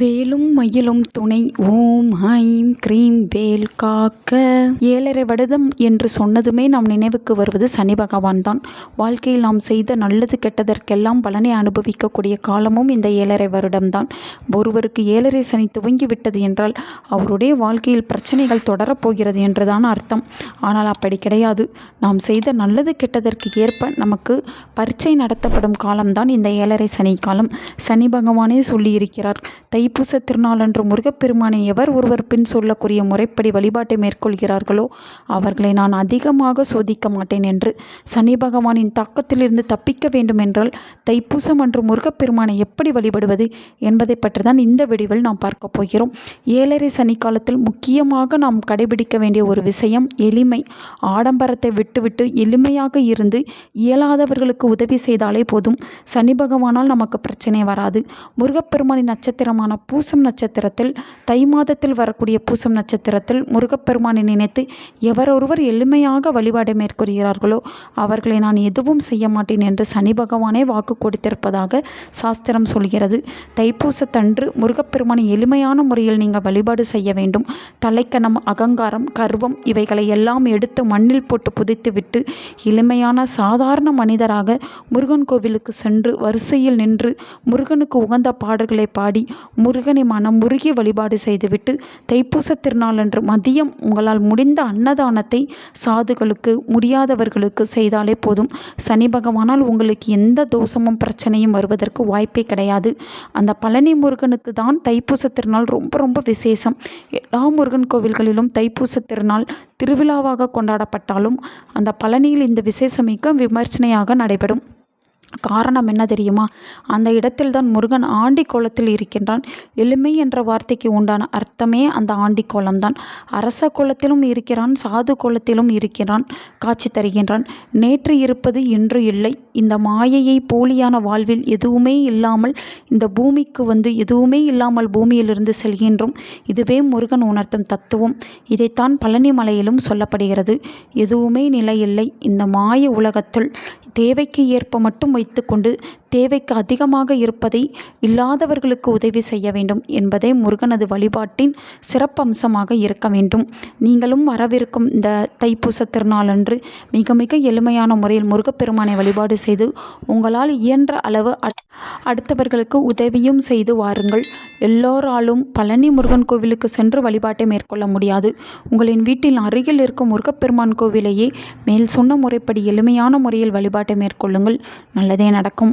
வேலும் மயிலும் துணை ஓம் ஐம் க்ரீம் வேல் காக்க. ஏழரை வருடம் என்று சொன்னதுமே நாம் நினைவுக்கு வருவது சனி பகவான் தான். வாழ்க்கையில் நாம் செய்த நல்லது கெட்டதற்கெல்லாம் பலனை அனுபவிக்கக்கூடிய காலமும் இந்த ஏழரை வருடம்தான் ஒருவருக்கு ஏழரை சனி துவங்கி விட்டது என்றால் அவருடைய வாழ்க்கையில் பிரச்சனைகள் தொடரப்போகிறது என்றுதான் அர்த்தம். ஆனால் அப்படி கிடையாது. நாம் செய்த நல்லது கெட்டதற்கு ஏற்ப நமக்கு பரீட்சை நடத்தப்படும் காலம்தான் இந்த ஏழரை சனி காலம். சனி பகவானே சொல்லியிருக்கிறார் தை தைப்பூச திருநாளன்று முருகப்பெருமானை எவர் ஒருவர் பின் சொல்லக்கூடிய முறைப்படி வழிபாட்டை மேற்கொள்கிறார்களோ அவர்களை நான் அதிகமாக சோதிக்க மாட்டேன் என்று சனி பகவானின் தாக்கத்திலிருந்து தப்பிக்க வேண்டும் என்றால் தைப்பூசம் அன்று முருகப்பெருமானை எப்படி வழிபடுவது என்பதை பற்றி தான் இந்த விடிவில் நாம் பார்க்க போகிறோம். ஏழரை சனி காலத்தில் முக்கியமாக நாம் கடைபிடிக்க வேண்டிய ஒரு விஷயம் எளிமை. ஆடம்பரத்தை விட்டுவிட்டு எளிமையாக இருந்து இயலாதவர்களுக்கு உதவி செய்தாலே போதும். சனி பகவானால் நமக்கு பிரச்சனை வராது. முருகப்பெருமானின் நட்சத்திரமான பூசம் நட்சத்திரத்தில் தை மாதத்தில் வரக்கூடிய பூசம் நட்சத்திரத்தில் முருகப்பெருமானை நினைத்து எவரொருவர் எளிமையாக வழிபாடு மேற்கொள்கிறார்களோ அவர்களை நான் எதுவும் செய்ய மாட்டேன் என்று சனி பகவானே வாக்கு கொடுத்திருப்பதாக சாஸ்திரம் சொல்கிறது. தைப்பூசத்தன்று முருகப்பெருமானை எளிமையான முறையில் நீங்கள் வழிபாடு செய்ய வேண்டும். தலைக்கணம் அகங்காரம் கர்வம் இவைகளை எல்லாம் எடுத்து மண்ணில் போட்டு புதைத்து விட்டு எளிமையான சாதாரண மனிதராக முருகன் கோவிலுக்கு சென்று வரிசையில் நின்று முருகனுக்கு உகந்த பாடல்களை பாடி முருகனை மனம் முருகி வழிபாடு செய்துவிட்டு தைப்பூச திருநாளன்று மதியம் உங்களால் முடிந்த அன்னதானத்தை சாதுகளுக்கு முடியாதவர்களுக்கு செய்தாலே போதும். சனி பகவானால் உங்களுக்கு எந்த தோஷமும் பிரச்சனையும் வருவதற்கு வாய்ப்பே கிடையாது. அந்த பழனி முருகனுக்கு தான் தைப்பூச திருநாள் ரொம்ப ரொம்ப விசேஷம். எல்லா முருகன் கோவில்களிலும் தைப்பூச திருநாள் திருவிழாவாக கொண்டாடப்பட்டாலும் அந்த பழனியில் இந்த விசேஷம் மிக்க விமர்சனையாக நடைபெறும். காரணம் என்ன தெரியுமா? அந்த இடத்தில் தான் முருகன் ஆண்டி கோலத்தில் இருக்கின்றான். எளிமை என்ற வார்த்தைக்கு உண்டான அர்த்தமே அந்த ஆண்டி கோலம்தான். அரச கோலத்திலும் இருக்கிறான் சாது கோலத்திலும் இருக்கிறான் காட்சி தருகின்றான். நேற்று இருப்பது இன்று இல்லை. இந்த மாயையை போலியான வாழ்வில் எதுவுமே இல்லாமல் இந்த பூமிக்கு வந்து எதுவுமே இல்லாமல் பூமியிலிருந்து செல்கின்றோம். இதுவே முருகன் உணர்த்தும் தத்துவம். இதைத்தான் பழனி மலையிலும் சொல்லப்படுகிறது. எதுவுமே நிலையில்லை. இந்த மாய உலகத்தில் தேவைக்கு ஏற்ப மட்டும் வைத்துக்கொண்டு தேவைக்கு அதிகமாக இருப்பதை இல்லாதவர்களுக்கு உதவி செய்ய வேண்டும் என்பதே முருகனது வழிபாட்டின் சிறப்பம்சமாக இருக்க வேண்டும். நீங்களும் வரவிருக்கும் இந்த தைப்பூச திருநாளன்று மிக மிக எளிமையான முறையில் முருகப்பெருமானை வழிபாடு செய்து உங்களால் இயன்ற அளவு அடுத்தவர்களுக்கு உதவியும் செய்து வாருங்கள். எல்லோராலும் பழனி முருகன் கோவிலுக்கு சென்று வழிபாட்டை மேற்கொள்ள முடியாது. உங்களின் வீட்டில் அருகில் இருக்கும் முருகப்பெருமான் கோவிலையே மேல் சொன்ன முறைப்படி எளிமையான முறையில் வழிபாட்டை மேற்கொள்ளுங்கள். நல்லதே நடக்கும்.